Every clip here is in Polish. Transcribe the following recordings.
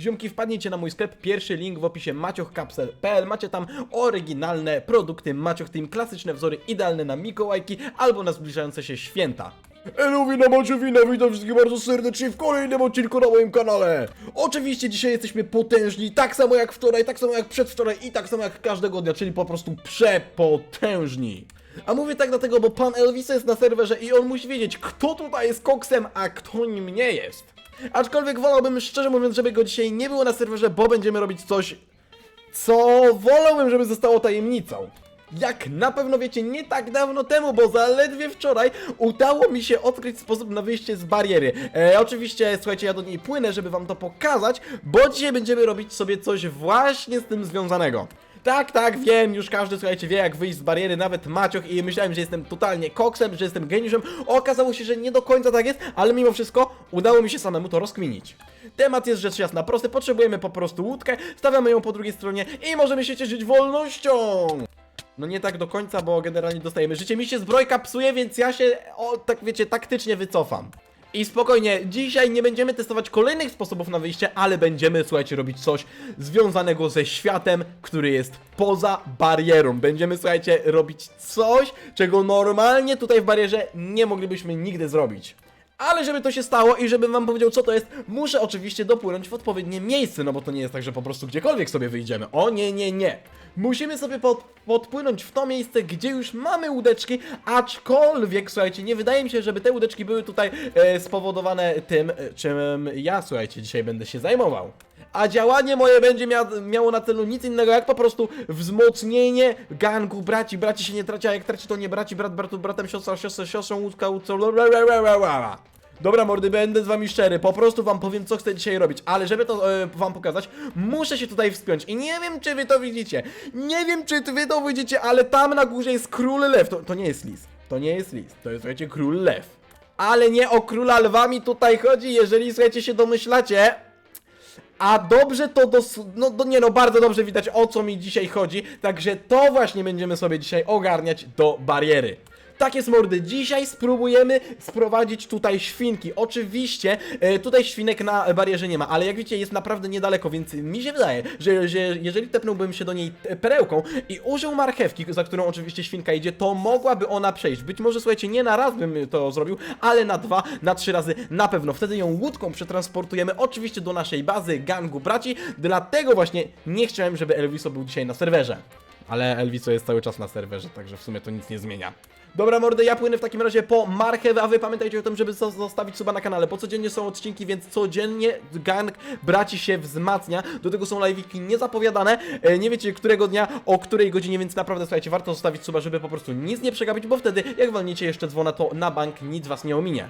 Ziomki, wpadnijcie na mój sklep, pierwszy link w opisie maciochcapsel.pl Macie tam oryginalne produkty Macioch Team, klasyczne wzory idealne na Mikołajki albo na zbliżające się święta. Elowina Maciowina, witam wszystkich bardzo serdecznie w kolejnym odcinku na moim kanale. Oczywiście dzisiaj jesteśmy potężni, tak samo jak wczoraj, tak samo jak przedwczoraj i tak samo jak każdego dnia, czyli po prostu przepotężni. A mówię tak dlatego, bo pan Elvis jest na serwerze i on musi wiedzieć, kto tutaj jest koksem, a kto nim nie jest. Aczkolwiek wolałbym, szczerze mówiąc, żeby go dzisiaj nie było na serwerze, bo będziemy robić coś, co wolałbym, żeby zostało tajemnicą. Jak na pewno wiecie, nie tak dawno temu, bo zaledwie wczoraj udało mi się odkryć sposób na wyjście z bariery. E, oczywiście, słuchajcie, ja do niej płynę, żeby wam to pokazać, bo dzisiaj będziemy robić sobie coś właśnie z tym związanego. Tak, tak, wiem, już każdy, słuchajcie, wie jak wyjść z bariery, nawet Macioch i myślałem, że jestem totalnie koksem, że jestem geniuszem. Okazało się, że nie do końca tak jest, ale mimo wszystko udało mi się samemu to rozkminić. Temat jest rzecz jasna, prosty, potrzebujemy po prostu łódkę, stawiamy ją po drugiej stronie i możemy się cieszyć wolnością! No nie tak do końca, bo generalnie dostajemy życie. Mi się zbrojka psuje, więc ja się, o, tak wiecie, taktycznie wycofam. I spokojnie, dzisiaj nie będziemy testować kolejnych sposobów na wyjście, ale będziemy, słuchajcie, robić coś związanego ze światem, który jest poza barierą. Będziemy, słuchajcie, robić coś, czego normalnie tutaj w barierze nie moglibyśmy nigdy zrobić. Ale żeby to się stało i żebym wam powiedział co to jest, muszę oczywiście dopłynąć w odpowiednie miejsce, no bo to nie jest tak, że po prostu gdziekolwiek sobie wyjdziemy. O nie, nie, nie. Musimy sobie pod, podpłynąć w to miejsce, gdzie już mamy łódeczki, aczkolwiek, słuchajcie, nie wydaje mi się, żeby te łódeczki były tutaj e, spowodowane tym, e, czym ja, słuchajcie, dzisiaj będę się zajmował. A działanie moje będzie mia miało na celu nic innego jak po prostu wzmocnienie gangu braci. Braci się nie traci, a jak traci to nie braci, brat bratu bratem, siostra, siostra, siostrą, łódka, łódką. Dobra mordy, będę z wami szczery, po prostu wam powiem co chcę dzisiaj robić, ale żeby to e, wam pokazać, muszę się tutaj wspiąć. I nie wiem czy wy to widzicie, nie wiem czy wy to widzicie, ale tam na górze jest król lew, to, to nie jest lis, to nie jest lis, to jest słuchajcie król lew. Ale nie o króla lwa mi tutaj chodzi, jeżeli słuchajcie się domyślacie, a dobrze to dos... No, do, nie no, bardzo dobrze widać o co mi dzisiaj chodzi, także to właśnie będziemy sobie dzisiaj ogarniać do bariery. Tak jest mordy, dzisiaj spróbujemy sprowadzić tutaj świnki. Oczywiście e, tutaj świnek na barierze nie ma, ale jak widzicie jest naprawdę niedaleko, więc mi się wydaje, że, że jeżeli tepnąłbym się do niej perełką i użył marchewki, za którą oczywiście świnka idzie, to mogłaby ona przejść. Być może słuchajcie, nie na raz bym to zrobił, ale na dwa, na trzy razy na pewno. Wtedy ją łódką przetransportujemy oczywiście do naszej bazy gangu braci, dlatego właśnie nie chciałem, żeby Elviso był dzisiaj na serwerze. Ale Elviso jest cały czas na serwerze, także w sumie to nic nie zmienia. Dobra mordy, ja płynę w takim razie po marchewę, a wy pamiętajcie o tym, żeby zo- zostawić suba na kanale, bo codziennie są odcinki, więc codziennie gang braci się wzmacnia, do tego są live'iki niezapowiadane, e, nie wiecie którego dnia, o której godzinie, więc naprawdę słuchajcie, warto zostawić suba, żeby po prostu nic nie przegapić, bo wtedy jak walniecie jeszcze dzwona, to na bank nic was nie ominie.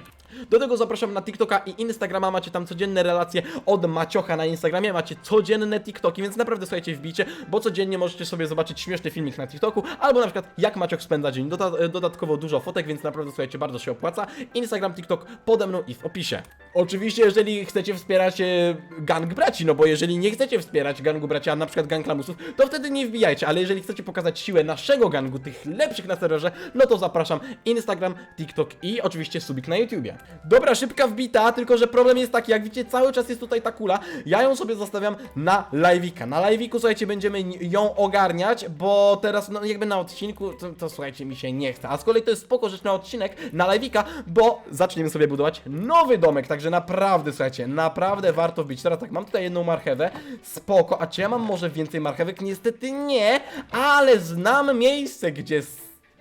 Do tego zapraszam na TikToka i Instagrama, macie tam codzienne relacje od Maciocha na Instagramie, macie codzienne TikToki, więc naprawdę słuchajcie, wbijcie, bo codziennie możecie sobie zobaczyć śmieszny filmik na TikToku, albo na przykład jak Macioch spędza dzień, Doda dodatkowo dużo fotek, więc naprawdę słuchajcie, bardzo się opłaca. Instagram, TikTok pode mną i w opisie. Oczywiście, jeżeli chcecie wspierać e, gang braci, no bo jeżeli nie chcecie wspierać gangu braci, a na przykład gang lamusów, to wtedy nie wbijajcie, ale jeżeli chcecie pokazać siłę naszego gangu, tych lepszych na serwerze, no to zapraszam Instagram, TikTok i oczywiście subik na YouTubie. Dobra, szybka wbita, tylko że problem jest taki, jak widzicie, cały czas jest tutaj ta kula, ja ją sobie zostawiam na live'ika. Na live'iku, słuchajcie, będziemy ją ogarniać, bo teraz, no jakby na odcinku, to, to słuchajcie, mi się nie chce, a kolei to jest spoko rzecz na odcinek, na live'ika, bo zaczniemy sobie budować nowy domek, także naprawdę, słuchajcie, naprawdę warto wbić. Teraz tak, mam tutaj jedną marchewę, spoko, a czy ja mam może więcej marchewek? Niestety nie, ale znam miejsce, gdzie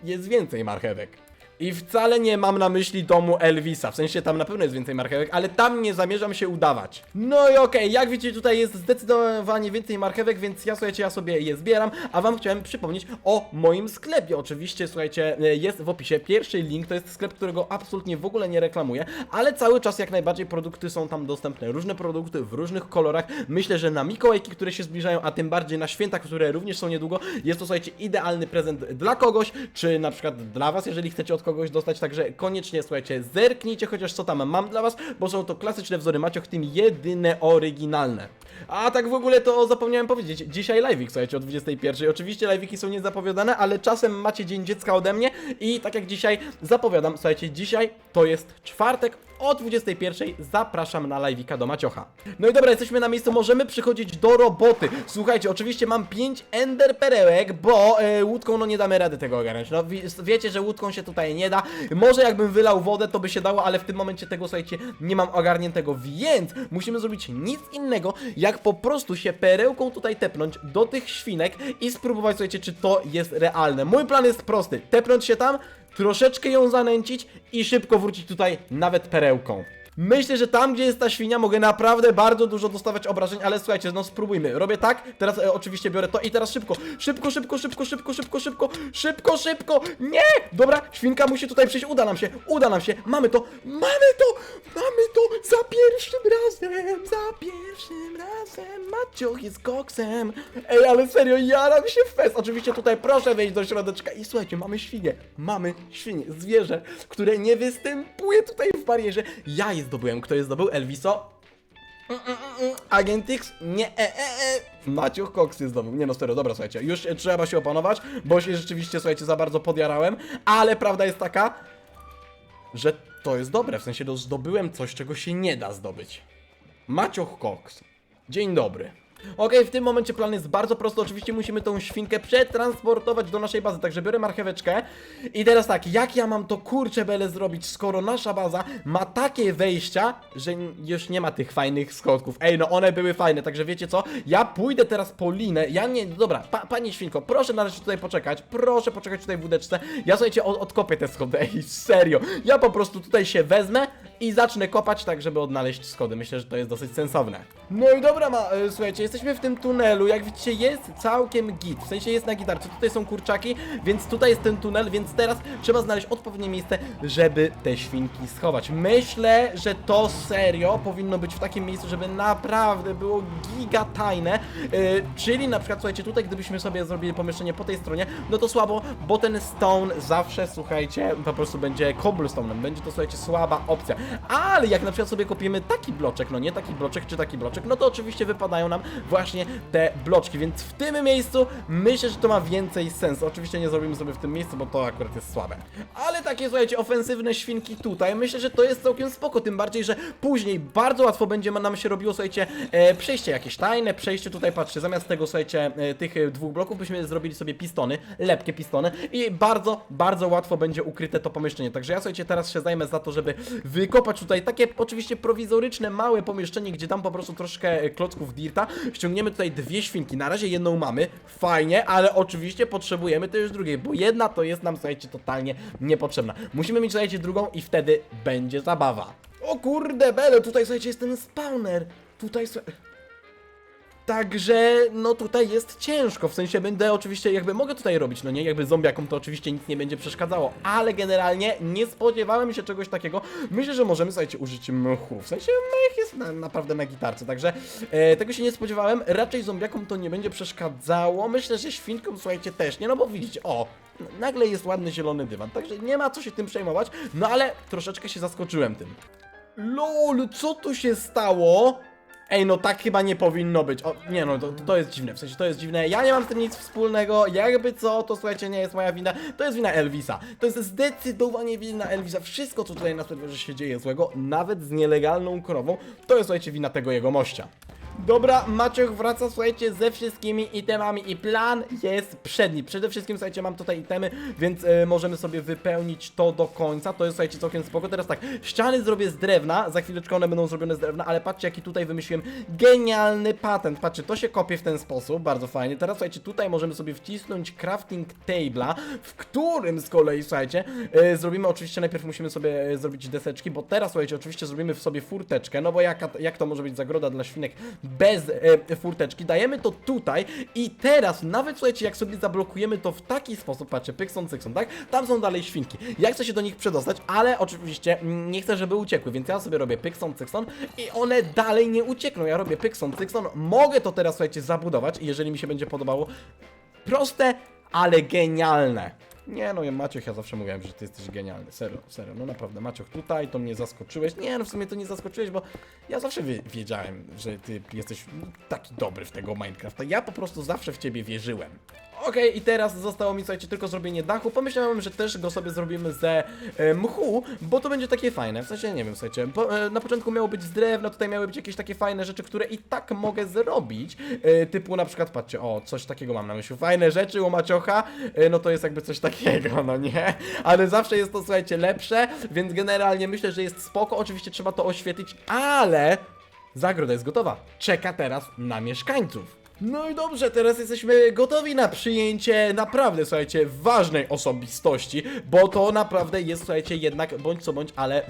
jest więcej marchewek. I wcale nie mam na myśli domu Elvisa, w sensie tam na pewno jest więcej marchewek, ale tam nie zamierzam się udawać. No i okej, jak widzicie tutaj jest zdecydowanie więcej marchewek, więc ja słuchajcie, ja sobie je zbieram, a wam chciałem przypomnieć o moim sklepie. Oczywiście, słuchajcie, e, jest w opisie pierwszy link, to jest sklep, którego absolutnie w ogóle nie reklamuję, ale cały czas jak najbardziej produkty są tam dostępne, różne produkty w różnych kolorach. Myślę, że na Mikołajki, które się zbliżają, a tym bardziej na święta, które również są niedługo, jest to słuchajcie idealny prezent dla kogoś, czy na przykład dla was, jeżeli chcecie od kogoś dostać, także koniecznie słuchajcie, zerknijcie chociaż co tam mam dla was, bo są to klasyczne wzory Macioch Team, jedyne oryginalne. A tak w ogóle to zapomniałem powiedzieć, dzisiaj live'ik, słuchajcie, o 21. Oczywiście live'iki są niezapowiadane, ale czasem macie Dzień Dziecka ode mnie i tak jak dzisiaj zapowiadam, słuchajcie, dzisiaj to jest czwartek, o 21 zapraszam na live'ika do Maciocha. No i dobra, jesteśmy na miejscu, możemy przychodzić do roboty. Słuchajcie, oczywiście mam 5 ender perełek, bo e, łódką no nie damy rady tego ogarnąć. No wi wiecie, że łódką się tutaj nie da. Może jakbym wylał wodę, to by się dało, ale w tym momencie tego, słuchajcie, nie mam ogarniętego, więc musimy zrobić nic innego, jak po prostu się perełką tutaj tepnąć do tych świnek i spróbować, słuchajcie, czy to jest realne. Mój plan jest prosty, tepnąć się tam, troszeczkę ją zanęcić i szybko wrócić tutaj nawet perełką. Myślę, że tam, gdzie jest ta świnia, mogę naprawdę bardzo dużo dostawać obrażeń, ale słuchajcie, no spróbujmy. Robię tak, teraz e, oczywiście biorę to i teraz szybko. Szybko, szybko, szybko, szybko, szybko, szybko, szybko, szybko. Nie! Dobra, świnka musi tutaj przyjść, uda nam się, uda nam się. Mamy to, mamy to, mamy to za pierwszym razem, za pierwszym razem. Macioch jest koksem. Ej, ale serio, jaram się fest. Oczywiście tutaj proszę wejść do środeczka i słuchajcie, mamy świnię, mamy świnię, zwierzę, które nie występuje tutaj w barierze. Ja je zdobyłem. Kto je zdobył? Elviso? Mm, mm, mm, Agent X? Nie, e, e, e. Maciuch Cox je zdobył. Nie no, serio, dobra, słuchajcie, już e, trzeba się opanować, bo się rzeczywiście, słuchajcie, za bardzo podjarałem, ale prawda jest taka, że to jest dobre, w sensie, że zdobyłem coś, czego się nie da zdobyć. Macioch Cox. Dzień dobry. Okej, w tym momencie plan jest bardzo prosty. Oczywiście musimy tą świnkę przetransportować do naszej bazy. Także biorę marcheweczkę. I teraz tak, jak ja mam to kurczę bele zrobić, skoro nasza baza ma takie wejścia, że już nie ma tych fajnych schodków. Ej, no one były fajne, także wiecie co? Ja pójdę teraz po linę. Ja nie. Dobra, pa, pani świnko, proszę na razie tutaj poczekać. Proszę poczekać tutaj w wódeczce. Ja słuchajcie, od, odkopię te schody. Ej, serio. Ja po prostu tutaj się wezmę i zacznę kopać tak, żeby odnaleźć schody. Myślę, że to jest dosyć sensowne. No i dobra, ma, e, słuchajcie, jesteśmy w tym tunelu. Jak widzicie, jest całkiem git. W sensie jest na gitarce. Tutaj są kurczaki, więc tutaj jest ten tunel, więc teraz trzeba znaleźć odpowiednie miejsce, żeby te świnki schować. Myślę, że to serio powinno być w takim miejscu, żeby naprawdę było giga tajne. E, czyli na przykład, słuchajcie, tutaj gdybyśmy sobie zrobili pomieszczenie po tej stronie, no to słabo, bo ten stone zawsze, słuchajcie, po prostu będzie cobblestone'em. Będzie to, słuchajcie, słaba opcja. Ale jak na przykład sobie kopiemy taki bloczek, no nie taki bloczek czy taki bloczek, no to oczywiście wypadają nam właśnie te bloczki, więc w tym miejscu myślę, że to ma więcej sensu. Oczywiście nie zrobimy sobie w tym miejscu, bo to akurat jest słabe. Ale takie, słuchajcie, ofensywne świnki tutaj, myślę, że to jest całkiem spoko, tym bardziej, że później bardzo łatwo będzie nam się robiło, słuchajcie, e, przejście jakieś tajne, przejście tutaj, patrzcie, zamiast tego, słuchajcie, e, tych e, dwóch bloków byśmy zrobili sobie pistony, lepkie pistony i bardzo, bardzo łatwo będzie ukryte to pomieszczenie. Także ja, słuchajcie, teraz się zajmę za to, żeby wykopać tutaj takie oczywiście prowizoryczne, małe pomieszczenie, gdzie tam po prostu troszkę klocków dirta. Ściągniemy tutaj dwie świnki, na razie jedną mamy, fajnie, ale oczywiście potrzebujemy też drugiej, bo jedna to jest nam, słuchajcie, totalnie niepotrzebna. Musimy mieć, słuchajcie, drugą i wtedy będzie zabawa. O kurde, Bele, tutaj, słuchajcie, jest ten spawner. Tutaj, słuchajcie... Także, no tutaj jest ciężko, w sensie będę oczywiście, jakby mogę tutaj robić, no nie, jakby zombiakom to oczywiście nic nie będzie przeszkadzało, ale generalnie nie spodziewałem się czegoś takiego. Myślę, że możemy, słuchajcie, użyć mchu, w sensie mech jest na, naprawdę na gitarce, także e, tego się nie spodziewałem, raczej zombiakom to nie będzie przeszkadzało, myślę, że świnkom, słuchajcie, też nie, no bo widzicie, o, nagle jest ładny zielony dywan, także nie ma co się tym przejmować, no ale troszeczkę się zaskoczyłem tym. LOL, co tu się stało? Ej, no tak chyba nie powinno być. O, nie no, to, to jest dziwne, w sensie to jest dziwne. Ja nie mam z tym nic wspólnego, jakby co, to słuchajcie, nie jest moja wina. To jest wina Elvisa. To jest zdecydowanie wina Elvisa. Wszystko, co tutaj na serwerze się dzieje złego, nawet z nielegalną krową, to jest, słuchajcie, wina tego jego mościa. Dobra, Maciek wraca, słuchajcie, ze wszystkimi itemami i plan jest przedni. Przede wszystkim, słuchajcie, mam tutaj itemy, więc e, możemy sobie wypełnić to do końca. To jest, słuchajcie, całkiem spoko. Teraz tak, ściany zrobię z drewna, za chwileczkę one będą zrobione z drewna, ale patrzcie, jaki tutaj wymyśliłem genialny patent. Patrzcie, to się kopie w ten sposób, bardzo fajnie. Teraz, słuchajcie, tutaj możemy sobie wcisnąć crafting table'a, w którym z kolei, słuchajcie, e, zrobimy, oczywiście najpierw musimy sobie e, zrobić deseczki, bo teraz, słuchajcie, oczywiście zrobimy w sobie furteczkę, no bo jaka, jak to może być zagroda dla świnek bez e, furteczki, dajemy to tutaj i teraz, nawet słuchajcie, jak sobie zablokujemy to w taki sposób, patrzcie, pykson, cykson, tak? Tam są dalej świnki. Ja chcę się do nich przedostać, ale oczywiście mm, nie chcę, żeby uciekły, więc ja sobie robię pykson, cykson i one dalej nie uciekną. Ja robię pykson, cykson, mogę to teraz, słuchajcie, zabudować i jeżeli mi się będzie podobało, proste, ale genialne. Nie no, ja Maciuch, ja zawsze mówiłem, że ty jesteś genialny. Serio, serio. No naprawdę, Maciuch, tutaj to mnie zaskoczyłeś. Nie no, w sumie to nie zaskoczyłeś, bo ja zawsze wie, wiedziałem, że ty jesteś taki dobry w tego Minecrafta. Ja po prostu zawsze w ciebie wierzyłem. Okej, i teraz zostało mi, słuchajcie, tylko zrobienie dachu. Pomyślałem, że też go sobie zrobimy ze e, mchu, bo to będzie takie fajne. W sensie, nie wiem, słuchajcie, e, na początku miało być z drewna, tutaj miały być jakieś takie fajne rzeczy, które i tak mogę zrobić. E, typu na przykład, patrzcie, o, coś takiego mam na myśli. Fajne rzeczy u Maciocha, e, no to jest jakby coś takiego, no nie? Ale zawsze jest to, słuchajcie, lepsze, więc generalnie myślę, że jest spoko. Oczywiście trzeba to oświetlić, ale zagroda jest gotowa. Czeka teraz na mieszkańców. No i dobrze, teraz jesteśmy gotowi na przyjęcie naprawdę, słuchajcie, ważnej osobistości, bo to naprawdę jest, słuchajcie, jednak bądź co bądź, ale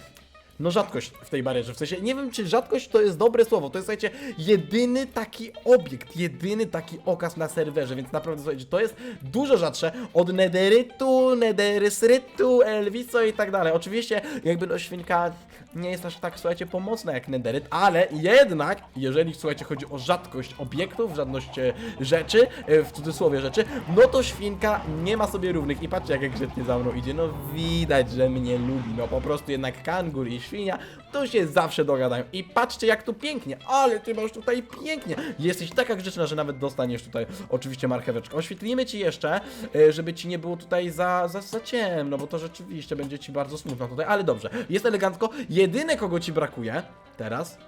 no rzadkość w tej barierze, w sensie nie wiem czy rzadkość to jest dobre słowo, to jest słuchajcie jedyny taki obiekt, jedyny taki okaz na serwerze, więc naprawdę słuchajcie, to jest dużo rzadsze od nederytu, nederysrytu, elviso i tak dalej. Oczywiście jakby no świnka nie jest aż tak słuchajcie pomocna jak nederyt, ale jednak jeżeli słuchajcie chodzi o rzadkość obiektów, rzadkość e, rzeczy, e, w cudzysłowie rzeczy, no to świnka nie ma sobie równych. I patrzcie jak grzecznie za mną idzie, no widać, że mnie lubi, no po prostu jednak kangur i świnia to się zawsze dogadają i patrzcie jak tu pięknie, ale ty masz tutaj pięknie, jesteś taka grzeczna, że nawet dostaniesz tutaj oczywiście marcheweczkę, oświetlimy ci jeszcze, e, żeby ci nie było tutaj za, za, za ciemno, bo to rzeczywiście będzie ci bardzo smutno tutaj, ale dobrze, jest elegancko, jedyne kogo ci brakuje teraz,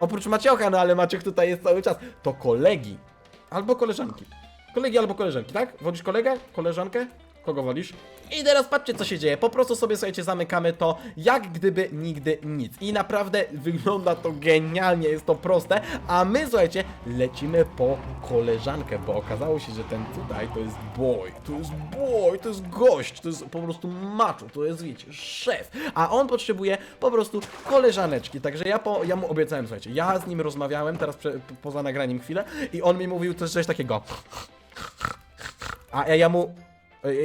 oprócz Maciocha, no ale Maciek tutaj jest cały czas, to kolegi albo koleżanki. Kolegi albo koleżanki, tak? Wolisz kolegę? Koleżankę? Kogo wolisz? I teraz patrzcie co się dzieje, po prostu sobie słuchajcie zamykamy to jak gdyby nigdy nic. I naprawdę wygląda to genialnie, jest to proste. A my słuchajcie lecimy po koleżankę, bo okazało się, że ten tutaj to jest boy. To jest boy, to jest gość, to jest po prostu macho, to jest wiecie, szef. A on potrzebuje po prostu koleżaneczki, także ja, po, ja mu obiecałem słuchajcie Ja z nim rozmawiałem teraz prze, poza nagraniem chwilę I on mi mówił coś, coś takiego. A ja, ja mu.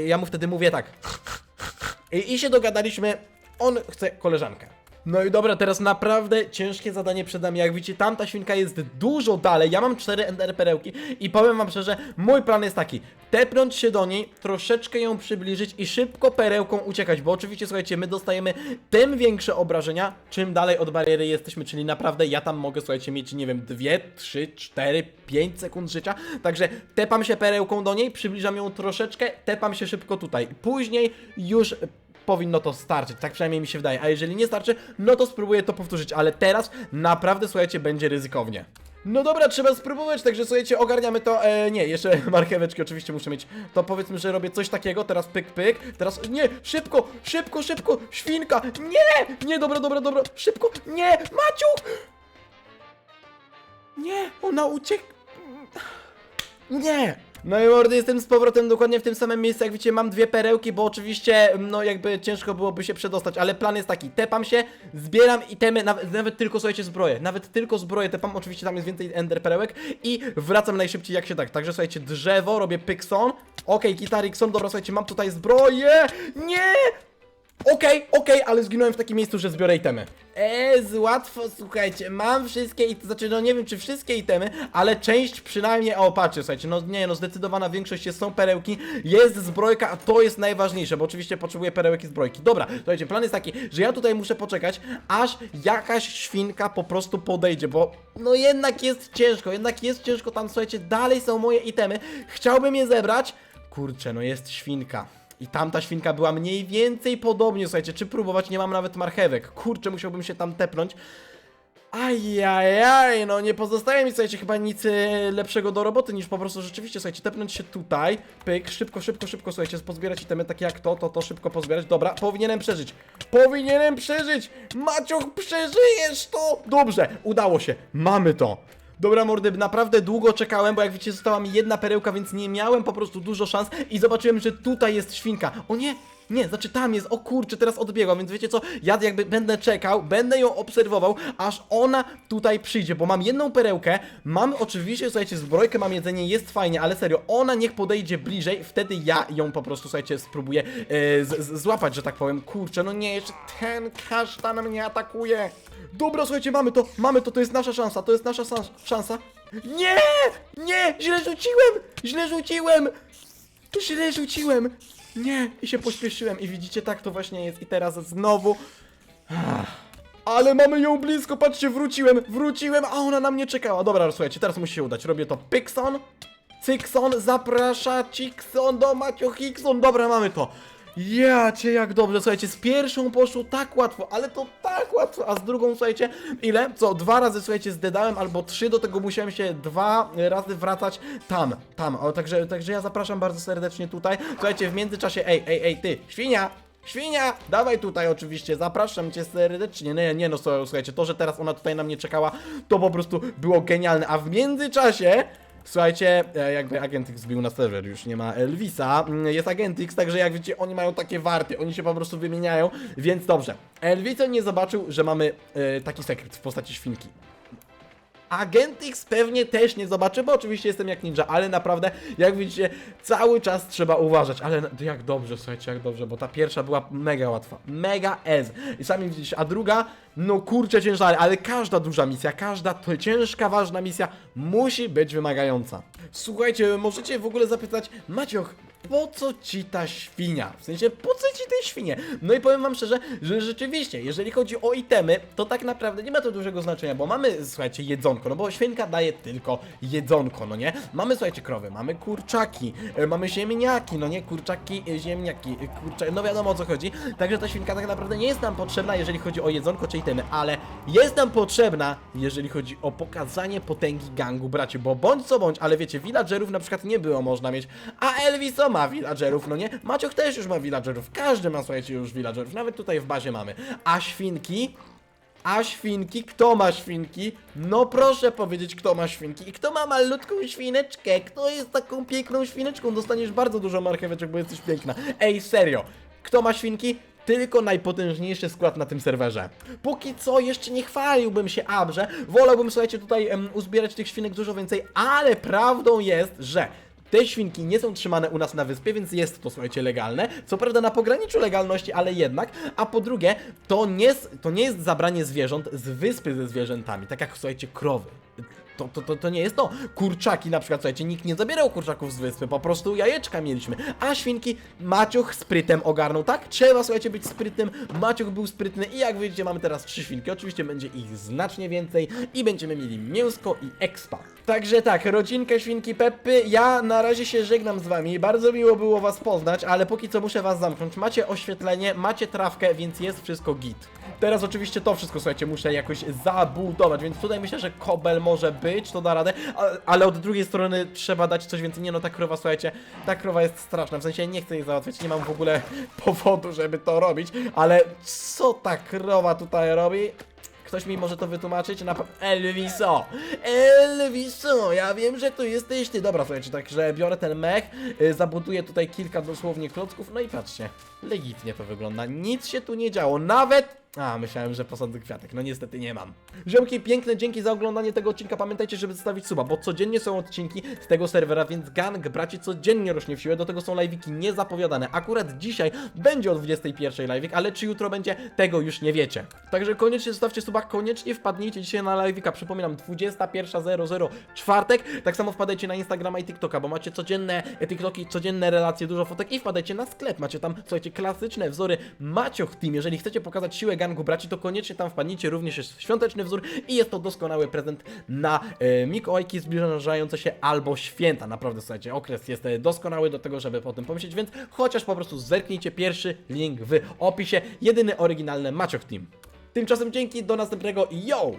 Ja mu wtedy mówię tak. I, I się dogadaliśmy. On chce koleżankę. No i dobra, teraz naprawdę ciężkie zadanie przed nami. Jak widzicie, tamta świnka jest dużo dalej. Ja mam cztery ender perełki i powiem wam szczerze, mój plan jest taki. Tepnąć się do niej, troszeczkę ją przybliżyć i szybko perełką uciekać, bo oczywiście, słuchajcie, my dostajemy tym większe obrażenia, czym dalej od bariery jesteśmy, czyli naprawdę ja tam mogę, słuchajcie, mieć, nie wiem, 2, 3, 4, 5 sekund życia, także tepam się perełką do niej, przybliżam ją troszeczkę, tepam się szybko tutaj. Później już powinno to starczyć, tak przynajmniej mi się wydaje, a jeżeli nie starczy, no to spróbuję to powtórzyć, ale teraz naprawdę, słuchajcie, będzie ryzykownie. No dobra, trzeba spróbować, także słuchajcie, ogarniamy to, e, nie, jeszcze marcheweczki oczywiście muszę mieć, to powiedzmy, że robię coś takiego, teraz pyk, pyk, teraz, nie, szybko, szybko, szybko, świnka, nie, nie, dobra, dobra, dobra, szybko, nie, Maciu, nie, ona uciekł, nie! No i mordy, jestem z powrotem dokładnie w tym samym miejscu, jak widzicie, mam dwie perełki, bo oczywiście, no jakby ciężko byłoby się przedostać, ale plan jest taki, tepam się, zbieram itemy, nawet, nawet tylko, słuchajcie, zbroję, nawet tylko zbroję tepam, oczywiście tam jest więcej ender perełek i wracam najszybciej jak się tak, także słuchajcie, drzewo, robię pykson, okej, gitarikson, dobra, słuchajcie, mam tutaj zbroję, nie! Okej, okej, ale zginąłem w takim miejscu, że zbiorę itemy. Eee, łatwo, słuchajcie, mam wszystkie, it- znaczy no nie wiem czy wszystkie itemy, ale część przynajmniej, o patrzcie, słuchajcie, no nie, no zdecydowana większość jest, są perełki, jest zbrojka, a to jest najważniejsze, bo oczywiście potrzebuję perełek i zbrojki. Dobra, słuchajcie, plan jest taki, że ja tutaj muszę poczekać, aż jakaś świnka po prostu podejdzie, bo no jednak jest ciężko, jednak jest ciężko tam, słuchajcie, dalej są moje itemy, chciałbym je zebrać, kurczę, no jest świnka. I tamta świnka była mniej więcej podobnie, słuchajcie, czy próbować, nie mam nawet marchewek. Kurczę, musiałbym się tam tepnąć. Ajajaj, no nie pozostaje mi, słuchajcie, chyba nic e, lepszego do roboty niż po prostu rzeczywiście, słuchajcie, tepnąć się tutaj, pyk, szybko, szybko, szybko, słuchajcie, pozbierać itemy takie jak to, to, to, szybko pozbierać, dobra, powinienem przeżyć, powinienem przeżyć, Maciuch, przeżyjesz to, dobrze, udało się, mamy to. Dobra mordy, naprawdę długo czekałem, bo jak widzicie została mi jedna perełka, więc nie miałem po prostu dużo szans i zobaczyłem, że tutaj jest świnka. O nie, nie, znaczy tam jest, o kurczę, teraz odbiegła, więc wiecie co, ja jakby będę czekał, będę ją obserwował, aż ona tutaj przyjdzie, bo mam jedną perełkę, mam oczywiście, słuchajcie, zbrojkę, mam jedzenie, jest fajnie, ale serio, ona niech podejdzie bliżej, wtedy ja ją po prostu, słuchajcie, spróbuję e, złapać, że tak powiem, kurczę, no nie, jeszcze ten kasztan mnie atakuje. Dobra, słuchajcie, mamy to, mamy to, to jest nasza szansa, to jest nasza szans- szansa. Nie, nie, źle rzuciłem, źle rzuciłem. Źle rzuciłem! Nie! I się pośpieszyłem i widzicie, tak to właśnie jest. I teraz znowu... Ale mamy ją blisko, patrzcie, wróciłem, wróciłem, a ona na mnie czekała. Dobra, słuchajcie, teraz musi się udać. Robię to Pixon, Cykson zaprasza Cikson do Macio Hickson. Dobra, mamy to. Ja cię jak dobrze, słuchajcie, z pierwszą poszło tak łatwo, ale to tak łatwo, a z drugą, słuchajcie, ile? Co, dwa razy, słuchajcie, zdedałem, albo trzy, do tego musiałem się dwa razy wracać tam, tam, o, także, także ja zapraszam bardzo serdecznie tutaj, słuchajcie, w międzyczasie, ej, ej, ej, ty, świnia, Świnia! Dawaj tutaj oczywiście, zapraszam cię serdecznie. Nie, nie no, słuchajcie, to, że teraz ona tutaj na mnie czekała, to po prostu było genialne. A w międzyczasie, słuchajcie, e, jakby Agentix zbił na serwer, już nie ma Elvisa, mm, jest Agentix, także jak widzicie, oni mają takie warty, oni się po prostu wymieniają, więc dobrze. Elvisa nie zobaczył, że mamy e, taki sekret w postaci świnki. Agentix pewnie też nie zobaczy, bo oczywiście jestem jak ninja, ale naprawdę, jak widzicie, cały czas trzeba uważać, ale jak dobrze, słuchajcie, jak dobrze, bo ta pierwsza była mega łatwa, mega ez. I sami widzicie, a druga, no kurczę ciężary, ale każda duża misja, każda ciężka, ważna misja musi być wymagająca. Słuchajcie, możecie w ogóle zapytać, Macioch, po co ci ta świnia? W sensie, po co ci te świnie? No i powiem wam szczerze, że rzeczywiście, jeżeli chodzi o itemy, to tak naprawdę nie ma to dużego znaczenia, bo mamy, słuchajcie, jedzonko, no bo świnka daje tylko jedzonko, no nie? Mamy, słuchajcie, krowy, mamy kurczaki, e, mamy ziemniaki, no nie? Kurczaki, e, ziemniaki, e, kurczaki, no wiadomo o co chodzi. Także ta świnka tak naprawdę nie jest nam potrzebna, jeżeli chodzi o jedzonko czy itemy, ale jest nam potrzebna, jeżeli chodzi o pokazanie potęgi gangu braci, bo bądź co bądź, ale wiecie, villagerów na przykład nie było można mieć, a Elviso ma villagerów, no nie? Maciuch też już ma villagerów, każdy ma, słuchajcie, już villagerów, nawet tutaj w bazie mamy. A świnki? A świnki? Kto ma świnki? No proszę powiedzieć, kto ma świnki. I kto ma malutką świneczkę? Kto jest taką piękną świneczką? Dostaniesz bardzo dużo marcheweczek, bo jesteś piękna. Ej, serio. Kto ma świnki? Tylko najpotężniejszy skład na tym serwerze. Póki co jeszcze nie chwaliłbym się Abrze. Wolałbym, słuchajcie, tutaj em, uzbierać tych świnek dużo więcej, ale prawdą jest, że te świnki nie są trzymane u nas na wyspie, więc jest to, słuchajcie, legalne. Co prawda na pograniczu legalności, ale jednak. A po drugie, to nie, to nie jest zabranie zwierząt z wyspy ze zwierzętami, tak jak, słuchajcie, krowy. To, to, to, to nie jest to. Kurczaki na przykład, słuchajcie, nikt nie zabierał kurczaków z wyspy, po prostu jajeczka mieliśmy. A świnki Maciuch sprytem ogarnął, tak? Trzeba, słuchajcie, być sprytnym. Maciuch był sprytny i jak widzicie, mamy teraz trzy świnki. Oczywiście będzie ich znacznie więcej i będziemy mieli mięsko i expa. Także tak, rodzinkę świnki Peppy, ja na razie się żegnam z wami. Bardzo miło było was poznać, ale póki co muszę was zamknąć. Macie oświetlenie, macie trawkę, więc jest wszystko git. Teraz oczywiście to wszystko, słuchajcie, muszę jakoś zabudować, więc tutaj myślę, że kobel może być, to da radę, ale od drugiej strony trzeba dać coś więcej. Nie no, ta krowa, słuchajcie, ta krowa jest straszna, w sensie nie chcę jej załatwiać, nie mam w ogóle powodu, żeby to robić, ale co ta krowa tutaj robi? Ktoś mi może to wytłumaczyć? Na Elviso! Elviso! Ja wiem, że to jesteś ty. Dobra, słuchajcie, także biorę ten mech, y, zabuduję tutaj kilka dosłownie klocków, no i patrzcie, legitnie to wygląda. Nic się tu nie działo, nawet... A, myślałem, że posadzę kwiatek, no niestety nie mam. Ziomki, piękne dzięki za oglądanie tego odcinka. Pamiętajcie, żeby zostawić suba, bo codziennie są odcinki z tego serwera, więc gang braci codziennie rośnie w siłę. Do tego są live'iki niezapowiadane. Akurat dzisiaj będzie o 21 live'ik, ale czy jutro będzie, tego już nie wiecie. Także koniecznie zostawcie suba, koniecznie wpadnijcie dzisiaj na live'ika. Przypominam, 21.00 czwartek. Tak samo wpadajcie na Instagrama i TikToka, bo macie codzienne TikToki, codzienne relacje, dużo fotek i wpadajcie na sklep. Macie tam, słuchajcie, klasyczne wzory Macioch Team. Jeżeli chcecie pokazać siłę gangu braci, to koniecznie tam wpadnijcie. Również jest świąteczny wzór i jest to doskonały prezent na e, Mikołajki zbliżające się albo święta. Naprawdę, słuchajcie, okres jest e, doskonały do tego, żeby po tym pomyśleć, więc chociaż po prostu zerknijcie pierwszy link w opisie. Jedyny oryginalny Macioch Team. Tymczasem dzięki, do następnego, yo!